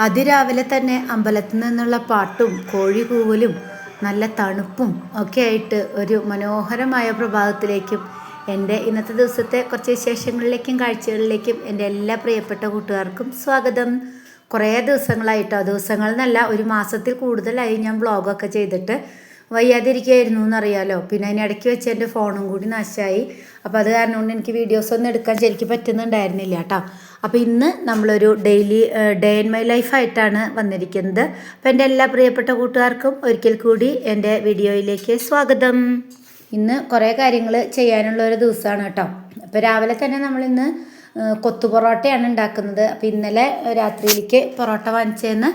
അതിരാവിലെ തന്നെ അമ്പലത്തിൽ നിന്നുള്ള പാട്ടും കോഴി കൂവലും നല്ല തണുപ്പും ഒക്കെ ആയിട്ട് ഒരു മനോഹരമായ പ്രഭാതത്തിലേക്കും എന്റെ ഇന്നത്തെ ദിവസത്തെ കുറച്ച് വിശേഷങ്ങളിലേക്കും കാഴ്ചകളിലേക്കും എന്റെ എല്ലാ പ്രിയപ്പെട്ട കൂട്ടുകാർക്കും സ്വാഗതം. കുറേ ദിവസങ്ങളായിട്ടോ ദിവസങ്ങൾ എന്നല്ല ഒരു മാസത്തിൽ കൂടുതലായി ഞാൻ വ്ളോഗൊക്കെ ചെയ്തിട്ട് വയ്യാതിരിക്കുകയായിരുന്നു എന്നറിയാലോ. പിന്നെ അതിനിടയ്ക്ക് വെച്ച് എന്റെ ഫോണും കൂടി നാശമായി. അപ്പോൾ അത് കാരണം കൊണ്ട് എനിക്ക് വീഡിയോസ് ഒന്നും എടുക്കാൻ ശരിക്കും പറ്റുന്നുണ്ടായിരുന്നില്ല കേട്ടോ. അപ്പോൾ ഇന്ന് നമ്മളൊരു ഡെയിലി ഡേ ഇൻ മൈ ലൈഫായിട്ടാണ് വന്നിരിക്കുന്നത്. അപ്പോൾ എന്റെ എല്ലാ പ്രിയപ്പെട്ട കൂട്ടുകാർക്കും ഒരിക്കൽ കൂടി എന്റെ വീഡിയോയിലേക്ക് സ്വാഗതം. ഇന്ന് കുറേ കാര്യങ്ങൾ ചെയ്യാനുള്ള ഒരു ദിവസമാണ് കേട്ടോ. അപ്പോൾ രാവിലെ തന്നെ നമ്മളിന്ന് കൊത്തു പൊറോട്ടയാണ് ഉണ്ടാക്കുന്നത്. അപ്പോൾ ഇന്നലെ രാത്രിയിലേക്ക് പൊറോട്ട വാങ്ങിച്ചതെന്ന്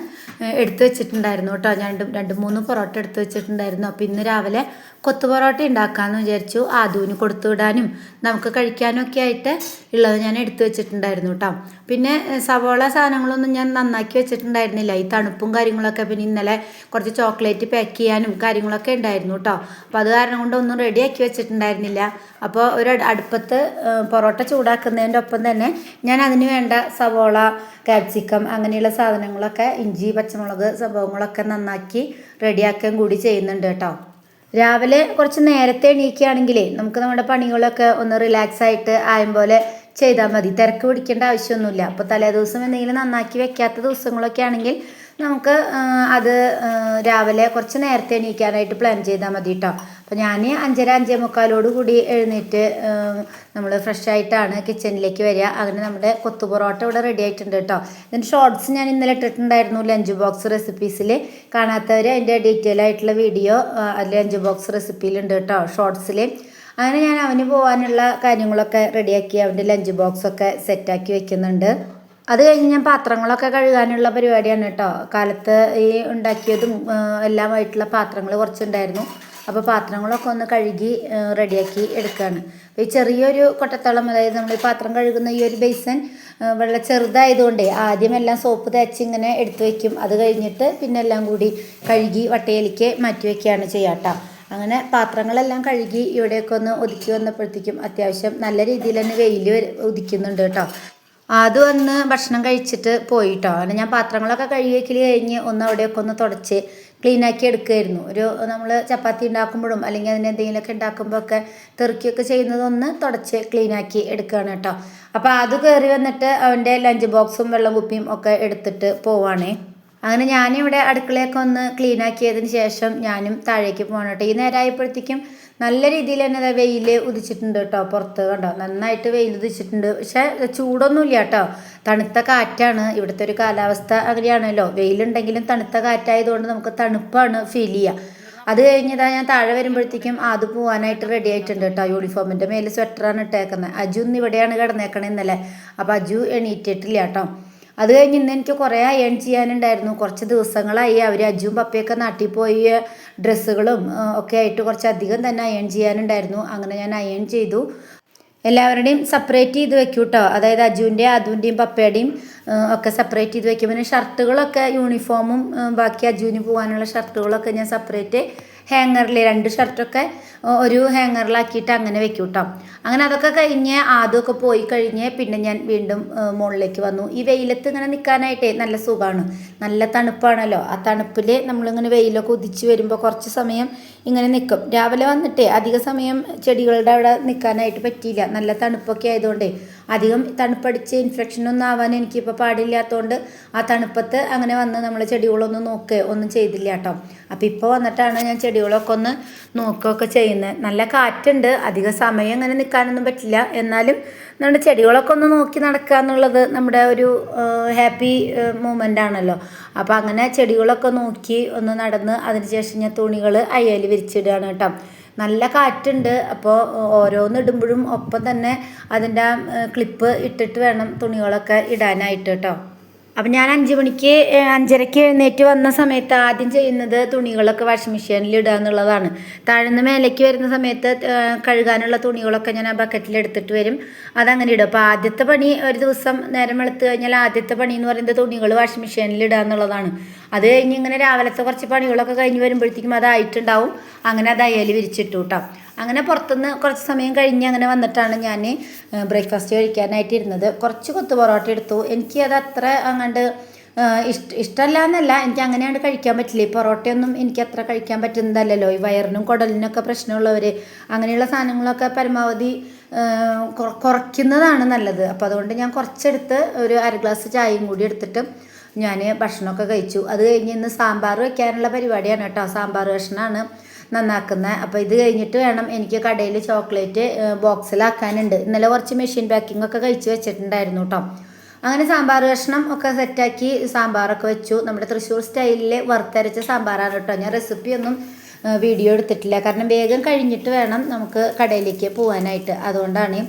എടുത്തു വെച്ചിട്ടുണ്ടായിരുന്നു കേട്ടോ. ഞാൻ രണ്ട് രണ്ട് മൂന്ന് പൊറോട്ട എടുത്തു വെച്ചിട്ടുണ്ടായിരുന്നു. അപ്പോൾ ഇന്ന് രാവിലെ കൊത്തു പൊറോട്ട ഉണ്ടാക്കാമെന്ന് വിചാരിച്ചു. ആദൂന് കൊടുത്തു വിടാനും നമുക്ക് കഴിക്കാനും ഒക്കെ ആയിട്ട് ഉള്ളത് ഞാൻ എടുത്തു വെച്ചിട്ടുണ്ടായിരുന്നു കേട്ടോ. പിന്നെ സവോള സാധനങ്ങളൊന്നും ഞാൻ നന്നാക്കി വെച്ചിട്ടുണ്ടായിരുന്നില്ല. ഈ തണുപ്പും കാര്യങ്ങളൊക്കെ പിന്നെ ഇന്നലെ കുറച്ച് ചോക്ലേറ്റ് പാക്ക് ചെയ്യാനും കാര്യങ്ങളൊക്കെ ഉണ്ടായിരുന്നു കേട്ടോ. അപ്പോൾ അത് കാരണം കൊണ്ട് ഒന്നും റെഡിയാക്കി വെച്ചിട്ടുണ്ടായിരുന്നില്ല. അപ്പോൾ ഒരു അടുപ്പത്ത് പൊറോട്ട ചൂടാക്കുന്നതിന്റെ ഒപ്പം തന്നെ ഞാൻ അതിന് വേണ്ട സവോള കാപ്സിക്കം അങ്ങനെയുള്ള സാധനങ്ങളൊക്കെ ഇഞ്ചി പച്ചമുളക് സംഭവങ്ങളൊക്കെ നന്നാക്കി റെഡിയാക്കുകയും കൂടി ചെയ്യുന്നുണ്ട് കേട്ടോ. രാവിലെ കുറച്ച് നേരത്തെ എണീക്കുകയാണെങ്കിൽ നമുക്ക് നമ്മുടെ പണികളൊക്കെ ഒന്ന് റിലാക്സ് ആയിട്ട് ആയം പോലെ ചെയ്താൽ മതി. തിരക്ക് പിടിക്കേണ്ട ആവശ്യമൊന്നുമില്ല. അപ്പോൾ തലേ ദിവസം എന്തെങ്കിലും നന്നാക്കി വെക്കാത്ത ദിവസങ്ങളൊക്കെ ആണെങ്കിൽ നമുക്ക് അത് രാവിലെ കുറച്ച് നേരത്തെ എണീക്കാനായിട്ട് പ്ലാൻ ചെയ്താൽ മതി കേട്ടോ അപ്പോൾ ഞാൻ അഞ്ചര അഞ്ചേ മുക്കാലോട് കൂടി എഴുന്നേറ്റ് നമ്മൾ ഫ്രഷ് ആയിട്ടാണ് കിച്ചണിലേക്ക് വരിക. അങ്ങനെ നമ്മുടെ കൊത്തു പൊറോട്ട ഇവിടെ റെഡി ആയിട്ടുണ്ട് കേട്ടോ ഇതിന്റെ ഷോർട്സ് ഞാൻ ഇന്നലെ ഇട്ടിട്ടുണ്ടായിരുന്നു ലഞ്ച് ബോക്സ് റെസിപ്പീസിൽ കാണാത്തവർ അതിന്റെ ഡീറ്റെയിൽ ആയിട്ടുള്ള വീഡിയോ അതിൽ ലഞ്ച് ബോക്സ് റെസിപ്പിയിലുണ്ട് കേട്ടോ ഷോർട്സിൽ അങ്ങനെ ഞാൻ അവന് പോകാനുള്ള കാര്യങ്ങളൊക്കെ റെഡിയാക്കി അവന്റെ ലഞ്ച് ബോക്സൊക്കെ സെറ്റാക്കി വെക്കുന്നുണ്ട്. അത് കഴിഞ്ഞ് ഞാൻ പാത്രങ്ങളൊക്കെ കഴുകാനുള്ള പരിപാടിയാണ് കേട്ടോ. കാലത്ത് ഈ ഉണ്ടാക്കിയതും എല്ലാമായിട്ടുള്ള പാത്രങ്ങൾ കുറച്ചുണ്ടായിരുന്നു. അപ്പോൾ പാത്രങ്ങളൊക്കെ ഒന്ന് കഴുകി റെഡിയാക്കി എടുക്കുകയാണ് ഈ ചെറിയൊരു കൊട്ടത്തളം അതായത് നമ്മൾ ഈ പാത്രം കഴുകുന്ന ഈ ഒരു ബേസൻ വെള്ളം ചെറുതായതുകൊണ്ടേ ആദ്യം എല്ലാം സോപ്പ് തേച്ച് ഇങ്ങനെ എടുത്തു വയ്ക്കും അത് കഴിഞ്ഞിട്ട് പിന്നെ എല്ലാം കൂടി കഴുകി വട്ടയിലേക്ക് മാറ്റി വയ്ക്കുകയാണ് ചെയ്യാട്ടോ അങ്ങനെ പാത്രങ്ങളെല്ലാം കഴുകി ഇവിടെയൊക്കെ ഒന്ന് ഒതുക്കി വന്നപ്പോഴത്തേക്കും അത്യാവശ്യം നല്ല രീതിയിൽ തന്നെ വെയിൽ ഉദിക്കുന്നുണ്ട് കേട്ടോ. അത് വന്ന് ഭക്ഷണം കഴിച്ചിട്ട് പോയിട്ടോ. അങ്ങനെ ഞാൻ പാത്രങ്ങളൊക്കെ കഴുകി വയ്ക്കൽ കഴിഞ്ഞ് ഒന്ന് അവിടെയൊക്കെ ഒന്ന് തുടച്ച് ക്ലീനാക്കി എടുക്കുമായിരുന്നു ഒരു നമ്മൾ ചപ്പാത്തി ഉണ്ടാക്കുമ്പോഴും അല്ലെങ്കിൽ അതിന് എന്തെങ്കിലുമൊക്കെ ഉണ്ടാക്കുമ്പോൾ ഒക്കെ തെറുക്കിയൊക്കെ ചെയ്യുന്നതൊന്ന് തുടച്ച് ക്ലീനാക്കി എടുക്കുകയാണ് കേട്ടോ. അപ്പോൾ അത് കയറി വന്നിട്ട് അവന്റെ ലഞ്ച് ബോക്സും വെള്ളം കുപ്പിയും ഒക്കെ എടുത്തിട്ട് പോവാണേ. അങ്ങനെ ഞാനിവിടെ അടുക്കളയൊക്കെ ഒന്ന് ക്ലീൻ ആക്കിയതിന് ശേഷം ഞാനും താഴേക്ക് പോകണം കേട്ടോ. ഈ നേരമായപ്പോഴത്തേക്കും നല്ല രീതിയിൽ തന്നെ വെയിൽ ഉദിച്ചിട്ടുണ്ട് കേട്ടോ പുറത്ത് കണ്ടോ? നന്നായിട്ട് വെയിൽ ഉദിച്ചിട്ടുണ്ട്. പക്ഷേ ചൂടൊന്നുമില്ല കേട്ടോ. തണുത്ത കാറ്റാണ്. ഇവിടുത്തെ ഒരു കാലാവസ്ഥ അങ്ങനെയാണല്ലോ. വെയിലുണ്ടെങ്കിലും തണുത്ത കാറ്റായതുകൊണ്ട് നമുക്ക് തണുപ്പാണ് ഫീൽ ചെയ്യുക അത് കഴിഞ്ഞതാ ഞാൻ താഴെ വരുമ്പോഴത്തേക്കും അത് പോകാനായിട്ട് റെഡി ആയിട്ടുണ്ട് കേട്ടോ. യൂണിഫോമിന്റെ മേലെ സ്വെറ്ററാണ് ഇട്ടേക്കുന്നത് അജു ഇന്ന് ഇവിടെയാണ് കിടന്നേക്കണേ ഇന്നലെ. അപ്പോൾ അജു എണീറ്റിട്ടില്ല കേട്ടോ. അത് കഴിഞ്ഞ് ഇന്ന് എനിക്ക് കുറേ അയൺ ചെയ്യാനുണ്ടായിരുന്നു. കുറച്ച് ദിവസങ്ങളായി അവർ അജ്ജും പപ്പയൊക്കെ നാട്ടിൽ പോയി ഡ്രസ്സുകളും ഒക്കെ ആയിട്ട് കുറച്ച് അധികം തന്നെ അയൺ ചെയ്യാനുണ്ടായിരുന്നു. അങ്ങനെ ഞാൻ അയൺ ചെയ്തു. എല്ലാവരുടെയും സെപ്പറേറ്റ് ചെയ്ത് വെക്കും കേട്ടോ അതായത് അജുവിന്റെയും അതുവിന്റെയും പപ്പയുടെയും ഒക്കെ സെപ്പറേറ്റ് ചെയ്ത് വെക്കും. പിന്നെ ഷർട്ടുകളൊക്കെ യൂണിഫോമും ബാക്കി അജുവിന് പോകാനുള്ള ഷർട്ടുകളൊക്കെ ഞാൻ സെപ്പറേറ്റ് ഹാങ്ങറിൽ രണ്ട് ഷർട്ടൊക്കെ ഒരു ഹാങ്ങറിലാക്കിയിട്ട് അങ്ങനെ വെക്കും കേട്ടോ അങ്ങനെ അതൊക്കെ കഴിഞ്ഞ് ആദ്യമൊക്കെ പോയി കഴിഞ്ഞ് പിന്നെ ഞാൻ വീണ്ടും മുകളിലേക്ക് വന്നു. ഈ വെയിലത്ത് ഇങ്ങനെ നിൽക്കാനായിട്ടേ നല്ല സുഖമാണ് നല്ല തണുപ്പാണല്ലോ. ആ തണുപ്പിൽ നമ്മളിങ്ങനെ വെയിലൊക്കെ ഉദിച്ച് വരുമ്പോൾ കുറച്ച് സമയം ഇങ്ങനെ നിൽക്കും രാവിലെ വന്നിട്ടേ അധിക സമയം ചെടികളുടെ അവിടെ നിൽക്കാനായിട്ട് പറ്റിയില്ല. നല്ല തണുപ്പൊക്കെ ആയതുകൊണ്ടേ അധികം തണുപ്പടിച്ച് ഇൻഫെക്ഷനൊന്നും ആവാൻ എനിക്കിപ്പോൾ പാടില്ലാത്തതുകൊണ്ട് ആ തണുപ്പത്ത് അങ്ങനെ വന്ന് നമ്മൾ ചെടികളൊന്നും നോക്കുക ഒന്നും ചെയ്തില്ല കേട്ടോ അപ്പോൾ ഇപ്പോൾ വന്നിട്ടാണ് ഞാൻ ചെടികളൊക്കെ ഒന്ന് നോക്കുകയൊക്കെ ചെയ്യുന്നത് നല്ല കാറ്റുണ്ട് അധിക സമയം അങ്ങനെ നിൽക്കാനൊന്നും പറ്റില്ല. എന്നാലും നമ്മുടെ ചെടികളൊക്കെ ഒന്ന് നോക്കി നടക്കുക എന്നുള്ളത് നമ്മുടെ ഒരു ഹാപ്പി മൂമെന്റ് ആണല്ലോ. അപ്പോൾ അങ്ങനെ ചെടികളൊക്കെ നോക്കി ഒന്ന് നടന്ന് അതിനുശേഷം ഞാൻ തുണികൾ അയ്യൽ വിരിച്ചിടുകയാണ് കേട്ടോ നല്ല കാറ്റുണ്ട്. അപ്പോൾ ഓരോന്ന് ഇടുമ്പോഴും ഒപ്പം തന്നെ അതിന്റെ ക്ലിപ്പ് ഇട്ടിട്ട് വേണം തുണികളൊക്കെ ഇടാനായിട്ട് കേട്ടോ. അപ്പം ഞാൻ അഞ്ച് മണിക്ക് അഞ്ചരയ്ക്ക് എഴുന്നേറ്റ് വന്ന സമയത്ത് ആദ്യം ചെയ്യുന്നത് തുണികളൊക്കെ വാഷിംഗ് മെഷീനിൽ ഇടുക എന്നുള്ളതാണ്. താഴ്ന്ന് മേലേക്ക് വരുന്ന സമയത്ത് കഴുകാനുള്ള തുണികളൊക്കെ ഞാൻ ആ ബക്കറ്റിൽ എടുത്തിട്ട് വരും. അതങ്ങനെ ഇടും. അപ്പോൾ ആദ്യത്തെ പണി ഒരു ദിവസം നേരം വെളുത്ത് കഴിഞ്ഞാൽ ആദ്യത്തെ പണി എന്ന് പറയുന്നത് തുണികൾ വാഷിംഗ് മെഷീനിൽ ഇടുക എന്നുള്ളതാണ്. അത് കഴിഞ്ഞ് ഇങ്ങനെ രാവിലത്തെ കുറച്ച് പണികളൊക്കെ കഴിഞ്ഞ് വരുമ്പോഴത്തേക്കും അതായിട്ടുണ്ടാവും അങ്ങനെ അത് അയൽ വിരിച്ചിട്ടു കേട്ടോ അങ്ങനെ പുറത്തുനിന്ന് കുറച്ച് സമയം കഴിഞ്ഞ് അങ്ങനെ വന്നിട്ടാണ് ഞാൻ ബ്രേക്ക്ഫാസ്റ്റ് കഴിക്കാനായിട്ട് ഇരുന്നത് കുറച്ച് കൊത്ത് പൊറോട്ട എടുത്തു. എനിക്ക് അത് അത്ര അങ്ങോട്ട് ഇഷ്ട ഇഷ്ടമല്ല എന്നല്ല എനിക്ക് അങ്ങനെയാണ് കഴിക്കാൻ പറ്റില്ല. ഈ പൊറോട്ടയൊന്നും എനിക്ക് അത്ര കഴിക്കാൻ പറ്റുന്നതല്ലല്ലോ. ഈ വയറിനും കുടലിനൊക്കെ പ്രശ്നമുള്ളവർ അങ്ങനെയുള്ള സാധനങ്ങളൊക്കെ പരമാവധി കുറയ്ക്കുന്നതാണ് നല്ലത്. അപ്പോൾ അതുകൊണ്ട് ഞാൻ കുറച്ചെടുത്ത് ഒരു അര ഗ്ലാസ് ചായയും കൂടി എടുത്തിട്ട് ഞാൻ ഭക്ഷണമൊക്കെ കഴിച്ചു. അത് കഴിഞ്ഞ് ഇന്ന് സാമ്പാർ വെക്കാനുള്ള പരിപാടിയാണ് കേട്ടോ. സാമ്പാർ കഷ്ണമാണ് നന്നാക്കുന്നത് അപ്പോൾ ഇത് കഴിഞ്ഞിട്ട് വേണം എനിക്ക് കടയിൽ ചോക്ലേറ്റ് ബോക്സിലാക്കാനുണ്ട്. ഇന്നലെ കുറച്ച് മെഷീൻ പാക്കിംഗ് ഒക്കെ കഴിച്ച് വെച്ചിട്ടുണ്ടായിരുന്നു കേട്ടോ. അങ്ങനെ സാമ്പാർ കഷ്ണം ഒക്കെ സെറ്റാക്കി സാമ്പാറൊക്കെ വെച്ചു. നമ്മുടെ തൃശ്ശൂർ സ്റ്റൈലിൽ വറുത്തരച്ച സാമ്പാറാണ് കേട്ടോ. ഞാൻ റെസിപ്പിയൊന്നും വീഡിയോ എടുത്തിട്ടില്ല. കാരണം വേഗം കഴിഞ്ഞിട്ട് വേണം നമുക്ക് കടയിലേക്ക് പോകാനായിട്ട് അതുകൊണ്ടാണ്.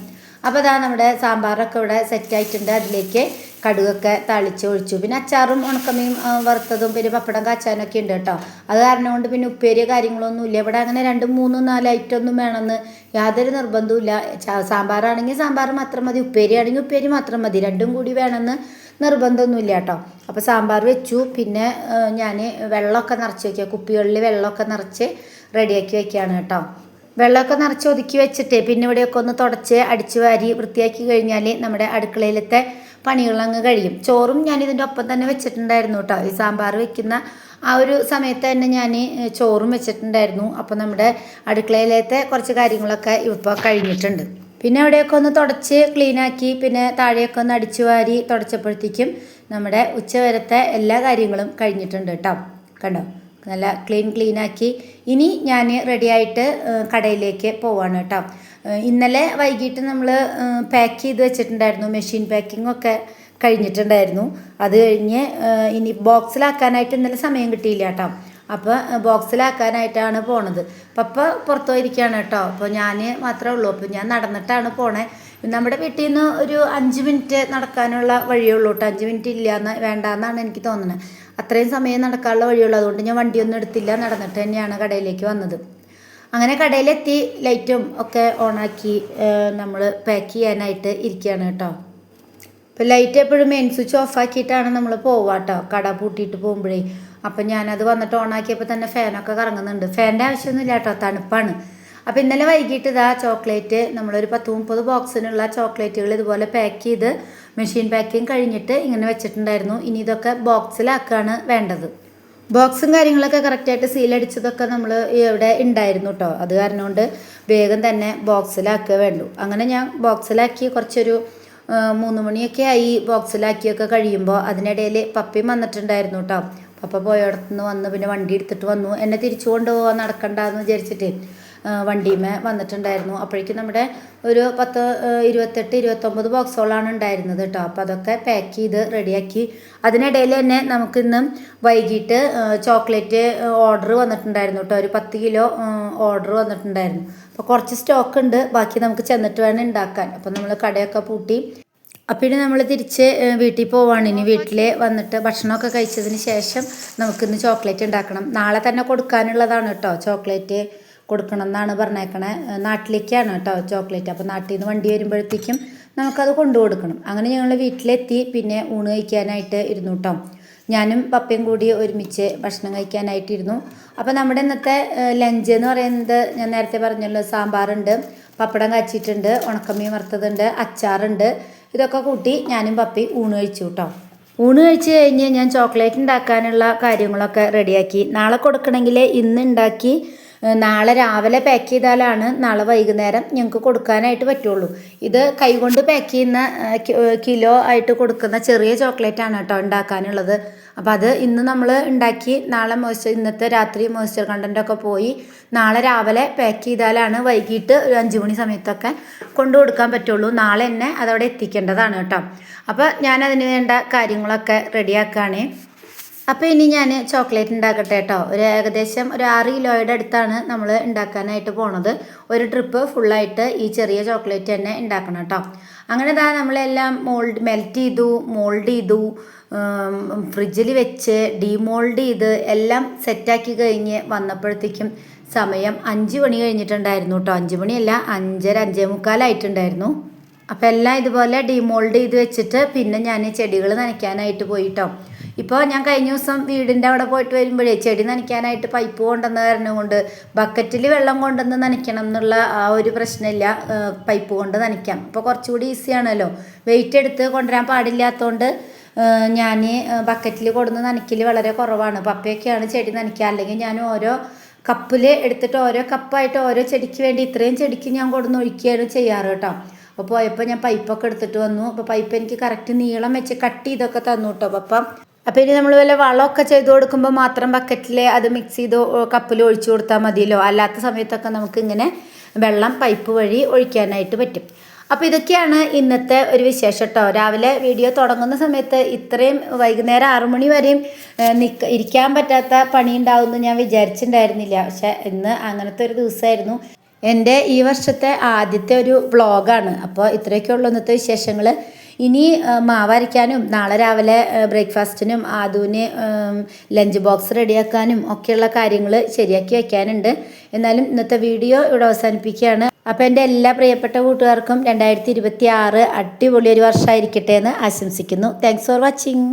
അപ്പോൾ അതാ നമ്മുടെ സാമ്പാറൊക്കെ ഇവിടെ സെറ്റായിട്ടുണ്ട്. അതിലേക്ക് കടുകൊക്കെ തളിച്ച് ഒഴിച്ചു പിന്നെ അച്ചാറും ഉണക്കമീൻ വറുത്തതും പിന്നെ പപ്പടം ഒക്കെ ഉണ്ട് കേട്ടോ. അത് കാരണം കൊണ്ട് പിന്നെ ഉപ്പേരിയ കാര്യങ്ങളൊന്നും ഇല്ല. ഇവിടെ അങ്ങനെ രണ്ട് മൂന്നും നാല് ഐറ്റം ഒന്നും വേണമെന്ന് യാതൊരു നിർബന്ധവുമില്ല ഇല്ല. സാമ്പാറാണെങ്കിൽ സാമ്പാർ മാത്രം മതി. ഉപ്പേരി ആണെങ്കിൽ ഉപ്പേരി മാത്രം മതി. രണ്ടും കൂടി വേണമെന്ന് നിർബന്ധമൊന്നുമില്ല കേട്ടോ. അപ്പോൾ സാമ്പാർ വെച്ചു. പിന്നെ ഞാൻ വെള്ളമൊക്കെ നിറച്ച് വയ്ക്കുക കുപ്പികളിൽ വെള്ളമൊക്കെ നിറച്ച് റെഡിയാക്കി വെക്കുകയാണ് കേട്ടോ. വെള്ളമൊക്കെ നിറച്ച് ഒതുക്കി വെച്ചിട്ട് പിന്നെ ഇവിടെയൊക്കെ ഒന്ന് തുടച്ച് അടിച്ചു വാരി വൃത്തിയാക്കി കഴിഞ്ഞാൽ നമ്മുടെ അടുക്കളയിലത്തെ പണികളങ്ങ് കഴിയും. ചോറും ഞാൻ ഇതിന്റെ ഒപ്പം തന്നെ വെച്ചിട്ടുണ്ടായിരുന്നു കേട്ടോ ഈ സാമ്പാർ വെക്കുന്ന ആ ഒരു സമയത്ത് തന്നെ ഞാൻ ചോറും വെച്ചിട്ടുണ്ടായിരുന്നു. അപ്പോൾ നമ്മുടെ അടുക്കളയിലത്തെ കുറച്ച് കാര്യങ്ങളൊക്കെ ഇപ്പോൾ കഴിഞ്ഞിട്ടുണ്ട്. പിന്നെ അവിടെയൊക്കെ ഒന്ന് തുടച്ച് ക്ലീനാക്കി പിന്നെ താഴെയൊക്കെ ഒന്ന് അടിച്ചു വാരി തുടച്ചപ്പോഴത്തേക്കും നമ്മുടെ ഉച്ചവരത്തെ എല്ലാ കാര്യങ്ങളും കഴിഞ്ഞിട്ടുണ്ട് കേട്ടോ കണ്ടോ? നല്ല ക്ലീൻ ക്ലീനാക്കി ഇനി ഞാൻ റെഡിയായിട്ട് കടയിലേക്ക് പോവാണ് കേട്ടോ ഇന്നലെ വൈകിട്ട് നമ്മൾ പാക്ക് ചെയ്ത് വെച്ചിട്ടുണ്ടായിരുന്നു. മെഷീൻ പാക്കിംഗ് ഒക്കെ കഴിഞ്ഞിട്ടുണ്ടായിരുന്നു. അത് കഴിഞ്ഞ് ഇനി ബോക്സിലാക്കാനായിട്ട് ഇന്നലെ സമയം കിട്ടിയില്ല കേട്ടോ. അപ്പോൾ ബോക്സിലാക്കാനായിട്ടാണ് പോണത്. പപ്പ പുറത്തു പോയിരിക്കുകയാണ് കേട്ടോ. അപ്പോൾ ഞാൻ മാത്രമേ ഉള്ളൂ. അപ്പോൾ ഞാൻ നടന്നിട്ടാണ് പോണേ. നമ്മുടെ വീട്ടിൽ നിന്ന് ഒരു അഞ്ച് മിനിറ്റ് നടക്കാനുള്ള വഴിയേ ഉള്ളൂ കേട്ടോ. അഞ്ച് മിനിറ്റ് ഇല്ല എന്ന് വേണ്ടാന്നാണ് എനിക്ക് തോന്നുന്നത് അത്രയും സമയം നടക്കാനുള്ള വഴിയുള്ളൂ അതുകൊണ്ട് ഞാൻ വണ്ടിയൊന്നും എടുത്തില്ല. നടന്നിട്ട് തന്നെയാണ് കടയിലേക്ക് വന്നത്. അങ്ങനെ കടയിലെത്തി ലൈറ്റും ഒക്കെ ഓണാക്കി നമ്മൾ പാക്ക് ചെയ്യാനായിട്ട് ഇരിക്കുകയാണ് കേട്ടോ. ഇപ്പോൾ ലൈറ്റ് എപ്പോഴും മെയിൻ സ്വിച്ച് ഓഫ് ആക്കിയിട്ടാണ് നമ്മൾ പോവുക കേട്ടോ. കട പൂട്ടിയിട്ട് പോകുമ്പോഴേ. അപ്പം ഞാനത് വന്നിട്ട് ഓണാക്കിയപ്പോൾ തന്നെ ഫാനൊക്കെ കറങ്ങുന്നുണ്ട്. ഫാനിന്റെ ആവശ്യമൊന്നുമില്ല കേട്ടോ തണുപ്പാണ്. അപ്പോൾ ഇന്നലെ വൈകിട്ട് ഇതാ ചോക്ലേറ്റ് നമ്മളൊരു പത്ത് മുപ്പത് ബോക്സിനുള്ള ചോക്ലേറ്റുകൾ ഇതുപോലെ പാക്ക് ചെയ്ത് മെഷീൻ പാക്കിങ് കഴിഞ്ഞിട്ട് ഇങ്ങനെ വെച്ചിട്ടുണ്ടായിരുന്നു. ഇനി ഇതൊക്കെ ബോക്സിലാക്കുകയാണ് വേണ്ടത്. ബോക്സും കാര്യങ്ങളൊക്കെ കറക്റ്റായിട്ട് സീലടിച്ചതൊക്കെ നമ്മൾ ഇവിടെ ഉണ്ടായിരുന്നു കേട്ടോ അത് കാരണം കൊണ്ട് വേഗം തന്നെ ബോക്സിലാക്കുക വേണ്ടു. അങ്ങനെ ഞാൻ ബോക്സിലാക്കി കുറച്ചൊരു മൂന്ന് മണിയൊക്കെ ആയി ബോക്സിലാക്കിയൊക്കെ കഴിയുമ്പോൾ അതിനിടയിൽ പപ്പയും വന്നിട്ടുണ്ടായിരുന്നു കേട്ടോ പപ്പ പോയടത്തുനിന്ന് വന്ന് പിന്നെ വണ്ടി എടുത്തിട്ട് വന്നു. എന്നെ തിരിച്ചു കൊണ്ടുപോകാൻ നടക്കണ്ടെന്ന് വിചാരിച്ചിട്ട്. ആ, വണ്ടിമേ വന്നിട്ടുണ്ടായിരുന്നു. അപ്പോഴേക്കും നമ്മുടെ ഒരു പത്ത് ഇരുപത്തെട്ട് ഇരുപത്തൊമ്പത് ബോക്സുകളാണ് ഉണ്ടായിരുന്നത് കേട്ടോ അപ്പോൾ അതൊക്കെ പാക്ക് ചെയ്ത് റെഡിയാക്കി അതിനിടയിൽ തന്നെ നമുക്കിന്ന് വൈകിട്ട് ചോക്ലേറ്റ് ഓർഡർ വന്നിട്ടുണ്ടായിരുന്നു കേട്ടോ ഒരു പത്ത് കിലോ ഓർഡർ വന്നിട്ടുണ്ടായിരുന്നു. അപ്പോൾ കുറച്ച് സ്റ്റോക്ക് ഉണ്ട്. ബാക്കി നമുക്ക് ചെന്നിട്ട് വേണം ഉണ്ടാക്കാൻ അപ്പോൾ നമ്മൾ കടയൊക്കെ പൂട്ടി. ഇനി നമ്മൾ തിരിച്ച് വീട്ടിൽ പോവാണ്. ഇനി വീട്ടിൽ വന്നിട്ട് ഭക്ഷണമൊക്കെ കഴിച്ചതിന് ശേഷം നമുക്കിന്ന് ചോക്ലേറ്റ് ഉണ്ടാക്കണം നാളെ തന്നെ കൊടുക്കാനുള്ളതാണ് കേട്ടോ ചോക്ലേറ്റ് കൊടുക്കണം എന്നാണ് പറഞ്ഞേക്കണേ. നാട്ടിലേക്കാണ് കേട്ടോ ചോക്ലേറ്റ്. അപ്പോൾ നാട്ടിൽ നിന്ന് വണ്ടി വരുമ്പോഴത്തേക്കും നമുക്കത് കൊണ്ടു കൊടുക്കണം. അങ്ങനെ ഞങ്ങൾ വീട്ടിലെത്തി. പിന്നെ ഊണ് കഴിക്കാനായിട്ട് ഇരുന്നു കേട്ടോ ഞാനും പപ്പയും കൂടി ഒരുമിച്ച് ഭക്ഷണം കഴിക്കാനായിട്ടിരുന്നു. അപ്പോൾ നമ്മുടെ ഇന്നത്തെ ലഞ്ച് എന്ന് പറയുന്നത് ഞാൻ നേരത്തെ പറഞ്ഞല്ലോ സാമ്പാറുണ്ട് പപ്പടം കാച്ചിട്ടുണ്ട് ഉണക്കമീൻ വറുത്തതുണ്ട് അച്ചാറുണ്ട്. ഇതൊക്കെ കൂട്ടി ഞാനും പപ്പി ഊണ് കഴിച്ചു കേട്ടോ ഊണ് കഴിച്ച് കഴിഞ്ഞ് ഞാൻ ചോക്ലേറ്റ് ഉണ്ടാക്കാനുള്ള കാര്യങ്ങളൊക്കെ റെഡിയാക്കി നാളെ കൊടുക്കണമെങ്കിൽ ഇന്ന് ഉണ്ടാക്കി നാളെ രാവിലെ പാക്ക് ചെയ്താലാണ് നാളെ വൈകുന്നേരം ഞങ്ങൾക്ക് കൊടുക്കാനായിട്ട് പറ്റുള്ളൂ. ഇത് കൈകൊണ്ട് പാക്ക് ചെയ്യുന്ന കിലോ ആയിട്ട് കൊടുക്കുന്ന ചെറിയ ചോക്ലേറ്റ് ആണ് കേട്ടോ ഉണ്ടാക്കാനുള്ളത്. അപ്പോൾ അത് ഇന്ന് നമ്മൾ ഉണ്ടാക്കി നാളെ മോയ്സ്ചർ ഇന്നത്തെ രാത്രി മോയ്സ്ചർ കണ്ടന്റൊക്കെ പോയി നാളെ രാവിലെ പാക്ക് ചെയ്താലാണ് വൈകിട്ട് ഒരു അഞ്ച് മണി സമയത്തൊക്കെ കൊണ്ടു കൊടുക്കാൻ പറ്റുള്ളൂ. നാളെ തന്നെ അതവിടെ എത്തിക്കേണ്ടതാണ് കേട്ടോ. അപ്പോൾ ഞാൻ അതിന് വേണ്ട കാര്യങ്ങളൊക്കെ റെഡിയാക്കുകയാണ് അപ്പോൾ ഇനി ഞാൻ ചോക്ലേറ്റ് ഉണ്ടാക്കട്ടെ കേട്ടോ ഒരു ഏകദേശം ഒരു ആറ് കിലോയുടെ അടുത്താണ് നമ്മൾ ഉണ്ടാക്കാനായിട്ട് പോണത്. ഒരു ട്രിപ്പ് ഫുള്ളായിട്ട് ഈ ചെറിയ ചോക്ലേറ്റ് തന്നെ ഉണ്ടാക്കണം കേട്ടോ അങ്ങനെ ഇതാ നമ്മളെല്ലാം മോൾഡ് മെൽറ്റ് ചെയ്തു മോൾഡ് ചെയ്തു ഫ്രിഡ്ജിൽ വെച്ച് ഡീമോൾഡ് ചെയ്ത് എല്ലാം സെറ്റാക്കി കഴിഞ്ഞ് വന്നപ്പോഴത്തേക്കും സമയം അഞ്ച് മണി കഴിഞ്ഞിട്ടുണ്ടായിരുന്നു കേട്ടോ അഞ്ച് മണിയല്ല അഞ്ചര അഞ്ചേ മുക്കാലായിട്ടുണ്ടായിരുന്നു അപ്പോൾ എല്ലാം ഇതുപോലെ ഡീമോൾഡ് ചെയ്ത് വെച്ചിട്ട് പിന്നെ ഞാൻ ചെടികൾ നനയ്ക്കാനായിട്ട് പോയിട്ടോ ഇപ്പോൾ ഞാൻ കഴിഞ്ഞ ദിവസം വീടിന്റെ അവിടെ പോയിട്ട് വരുമ്പോഴേ ചെടി നനയ്ക്കാനായിട്ട് പൈപ്പ് കൊണ്ടുവന്ന കാരണം ബക്കറ്റിൽ വെള്ളം കൊണ്ടുവന്ന് നനയ്ക്കണം എന്നുള്ള ആ ഒരു പ്രശ്നമില്ല പൈപ്പ് കൊണ്ട് നനയ്ക്കാം. അപ്പോൾ കുറച്ചുകൂടി ഈസിയാണല്ലോ വെയിറ്റ് എടുത്ത് കൊണ്ടുവരാൻ പാടില്ലാത്തതുകൊണ്ട് ഞാൻ ബക്കറ്റിൽ കൊടുന്ന് നനയ്ക്കൽ വളരെ കുറവാണ്. പപ്പയൊക്കെയാണ് ചെടി നനയ്ക്കുക അല്ലെങ്കിൽ ഞാൻ ഓരോ കപ്പിൽ എടുത്തിട്ട് ഓരോ കപ്പായിട്ട് ഓരോ ചെടിക്ക് വേണ്ടി ഇത്രയും ചെടിക്ക് ഞാൻ കൊടുന്ന് ഒഴിക്കുകയാണ് ചെയ്യാറ് കേട്ടോ. അപ്പോൾ പോയപ്പോൾ ഞാൻ പൈപ്പൊക്കെ എടുത്തിട്ട് വന്നു. അപ്പോൾ പൈപ്പ് എനിക്ക് കറക്റ്റ് നീളം വെച്ച് കട്ട് ചെയ്തൊക്കെ തന്നു കേട്ടോ അപ്പം അപ്പോൾ ഇനി നമ്മൾ വല്ല വളമൊക്കെ ചെയ്ത് കൊടുക്കുമ്പോൾ മാത്രം ബക്കറ്റിൽ അത് മിക്സ് ചെയ്ത് കപ്പിൽ ഒഴിച്ചു കൊടുത്താൽ മതിയല്ലോ. അല്ലാത്ത സമയത്തൊക്കെ നമുക്ക് ഇങ്ങനെ വെള്ളം പൈപ്പ് വഴി ഒഴിക്കാനായിട്ട് പറ്റും. അപ്പോൾ ഇതൊക്കെയാണ് ഇന്നത്തെ ഒരു വിശേഷം കേട്ടോ രാവിലെ വീഡിയോ തുടങ്ങുന്ന സമയത്ത് ഇത്രയും വൈകുന്നേരം ആറു മണി വരെയും നിൽക്ക ഇരിക്കാൻ പറ്റാത്ത പണി ഉണ്ടാവുമെന്ന് ഞാൻ വിചാരിച്ചിട്ടുണ്ടായിരുന്നില്ല. പക്ഷേ ഇന്ന് അങ്ങനത്തെ ഒരു ദിവസമായിരുന്നു. എന്റെ ഈ വർഷത്തെ ആദ്യത്തെ ഒരു വ്ളോഗാണ് അപ്പോൾ ഇത്രയൊക്കെ ഉള്ളൂ ഇന്നത്തെ വിശേഷങ്ങൾ ഇനി മാവരയ്ക്കാനും നാളെ രാവിലെ ബ്രേക്ക്ഫാസ്റ്റിനും ആദുവിന് ലഞ്ച് ബോക്സ് റെഡിയാക്കാനും ഒക്കെയുള്ള കാര്യങ്ങൾ ശരിയാക്കി വയ്ക്കാനുണ്ട് എന്നാലും ഇന്നത്തെ വീഡിയോ ഇവിടെ അവസാനിപ്പിക്കുകയാണ്. അപ്പോൾ എന്റെ എല്ലാ പ്രിയപ്പെട്ട കൂട്ടുകാർക്കും രണ്ടായിരത്തി ഇരുപത്തി ആറ് അടിപൊളി ഒരു വർഷമായിരിക്കട്ടെ എന്ന് ആശംസിക്കുന്നു. Thanks for watching